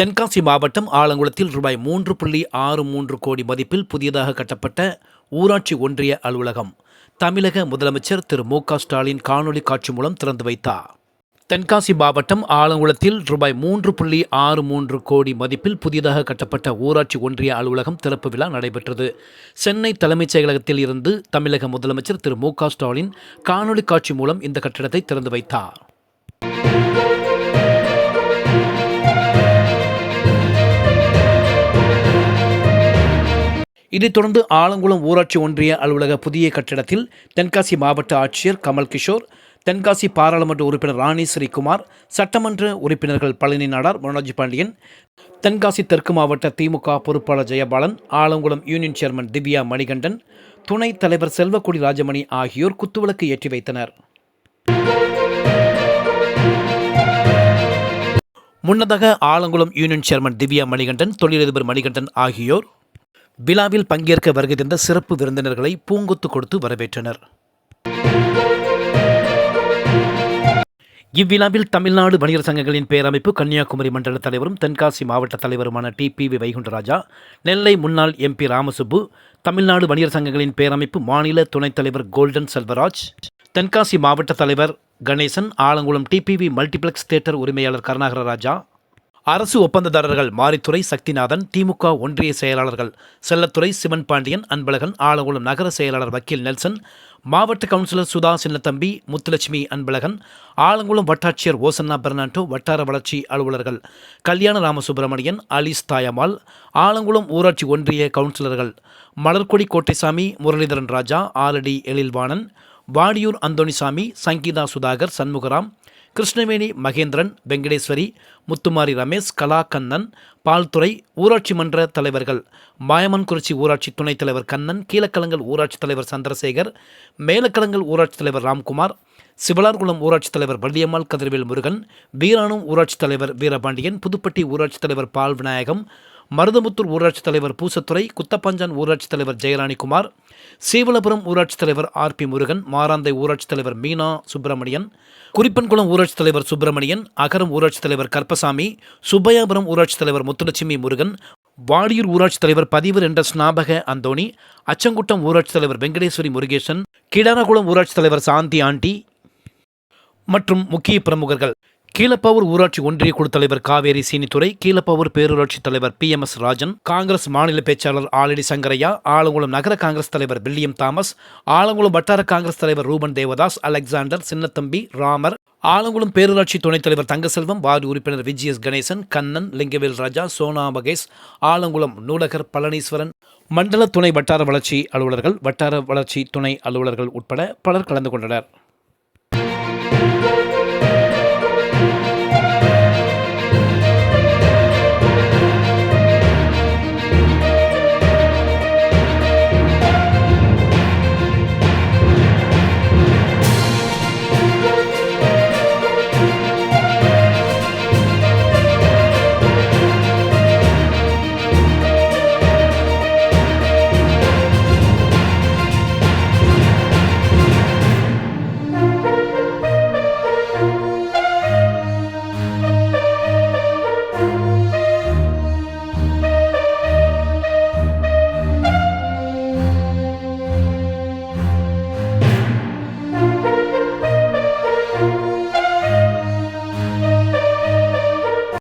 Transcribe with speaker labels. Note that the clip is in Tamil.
Speaker 1: தென்காசி மாவட்டம் ஆலங்குளத்தில் ரூபாய் மூன்று புள்ளி ஆறு மூன்று கோடி மதிப்பில் புதியதாக கட்டப்பட்ட ஊராட்சி ஒன்றிய அலுவலகம். தமிழக முதலமைச்சர் திரு மு ஸ்டாலின் காணொலி காட்சி மூலம் திறந்து வைத்தார். தென்காசி மாவட்டம் ஆலங்குளத்தில் ரூபாய் மூன்று புள்ளி ஆறு மூன்று கோடி மதிப்பில் புதியதாக கட்டப்பட்ட ஊராட்சி ஒன்றிய அலுவலகம் திறப்பு விழா நடைபெற்றது. சென்னை தலைமைச் செயலகத்தில் இருந்து தமிழக முதலமைச்சர் திரு மு ஸ்டாலின் காணொலி காட்சி மூலம் இந்த கட்டிடத்தை திறந்து வைத்தார். இதைத் தொடர்ந்து ஆலங்குளம் ஊராட்சி ஒன்றிய அலுவலக புதிய கட்டிடத்தில் தென்காசி மாவட்ட ஆட்சியர் கமல் கிஷோர் தென்காசி பாராளுமன்ற உறுப்பினர் ராணி ஸ்ரீகுமார் சட்டமன்ற உறுப்பினர்கள் பழனி நாடார் மனோஜ் பாண்டியன் தென்காசி தெற்கு மாவட்ட திமுக பொறுப்பாளர் ஜெயபாலன் ஆலங்குளம் யூனியன் சேர்மன் திவ்யா மணிகண்டன் துணைத் தலைவர் செல்வக்குடி ராஜமணி ஆகியோர் குத்துவிளக்கு ஏற்றி வைத்தனர். முன்னதாக ஆலங்குளம் யூனியன் சேர்மன் திவ்யா மணிகண்டன் தொழிலதிபர் மணிகண்டன் ஆகியோர் விழாவில் பங்கேற்க வருகை தந்த சிறப்பு விருந்தினர்களை பூங்கொத்து கொடுத்து வரவேற்றனர். இவ்விழாவில் தமிழ்நாடு வணிகர் சங்கங்களின் பேரமைப்பு கன்னியாகுமரி மண்டல தலைவரும் தென்காசி மாவட்ட தலைவருமான T. P. V Vaikundaraja Nellai முன்னாள் எம்பி ராமசுப்பு தமிழ்நாடு வணிகர் சங்கங்களின் பேரமைப்பு மாநில துணைத் தலைவர் கோல்டன் செல்வராஜ் தென்காசி மாவட்ட தலைவர் Ganesan Alangulam TPV multiplex theatre உரிமையாளர் கருணாகர ராஜா அரசு ஒப்பந்ததாரர்கள் மாரித்துறை சக்திநாதன் திமுக ஒன்றிய செயலாளர்கள் செல்லத்துறை சிவன் பாண்டியன் அன்பழகன் ஆலங்குளம் நகர செயலாளர் வக்கீல் நெல்சன் மாவட்ட கவுன்சிலர் சுதா சின்னத்தம்பி முத்துலட்சுமி அன்பழகன் ஆலங்குளம் வட்டாட்சியர் ஓசன்னா பெர்னாண்டோ வட்டார வளர்ச்சி அலுவலர்கள் கல்யாண ராமசுப்பிரமணியன் அலிஸ் தாயம்மாள் ஆலங்குளம் ஊராட்சி ஒன்றிய கவுன்சிலர்கள் மலர்கொடி கோட்டைசாமி முரளிதரன் ராஜா ஆலடி எழில்வாணன் வாடியூர் அந்தோணிசாமி சங்கீதா சுதாகர் சண்முகராம் கிருஷ்ணவேணி மகேந்திரன் வெங்கடேஸ்வரி முத்துமாரி ரமேஷ் கலா கண்ணன் பால்துறை ஊராட்சி மன்ற தலைவர்கள் மாயமன்குறிச்சி ஊராட்சி துணைத் தலைவர் கண்ணன் கீழக்கலங்கல் ஊராட்சி தலைவர் சந்திரசேகர் மேலக்கலங்கல் ஊராட்சி தலைவர் ராம்குமார் சிவலார்குளம் ஊராட்சி தலைவர் வள்ளியம்மாள் கதிர்வேல் முருகன் வீராணம் ஊராட்சி தலைவர் வீரபாண்டியன் புதுப்பட்டி ஊராட்சி தலைவர் பால் விநாயகம் மருதமுத்தூர் ஊராட்சி தலைவர் பூசத்துறை குத்தப்பஞ்சான் ஊராட்சி தலைவர் ஜெயராணிக்குமார் சீவலபுரம் ஊராட்சி தலைவர் ஆர் பி முருகன் மாராந்தை ஊராட்சி தலைவர் மீனா சுப்பிரமணியன் குறிப்பன்குளம் ஊராட்சி தலைவர் சுப்பிரமணியன் அகரம் ஊராட்சி தலைவர் கற்பசாமி சுப்பையாபுரம் ஊராட்சி தலைவர் முத்துலட்சுமி முருகன் வாடியூர் ஊராட்சி தலைவர் பதிவு என்ற ஸ்நாபக அந்தோணி அச்சங்குட்டம் ஊராட்சி தலைவர் வெங்கடேஸ்வரி முருகேசன் கிடாரகுளம் ஊராட்சி தலைவர் சாந்தி ஆண்டி மற்றும் முக்கிய பிரமுகர்கள் கீழப்பவூர் ஊராட்சி ஒன்றிய குழு தலைவர் காவேரி சீனித்துறை கீழப்பவூர் பேரூராட்சி தலைவர் P M S Rajan Congress மாநில பேச்சாளர் ஆலடி சங்கரையா ஆலங்குளம் நகர காங்கிரஸ் தலைவர் வில்லியம் தாமஸ் ஆலங்குளம் வட்டார காங்கிரஸ் தலைவர் ரூபன் தேவதாஸ் அலெக்சாண்டர் சின்னத்தம்பி ராமர் ஆலங்குளம் பேரூராட்சி துணைத் தலைவர் தங்கசெல்வம் வார்டு உறுப்பினர் விஜிஎஸ் கணேசன் கண்ணன் லிங்கவேல் ராஜா சோனா மகேஷ் ஆலங்குளம் நூலகர் பழனீஸ்வரன் மண்டல துணை வட்டார வளர்ச்சி அலுவலர்கள் வட்டார வளர்ச்சி துணை அலுவலர்கள் உட்பட பலர் கலந்து கொண்டனர்.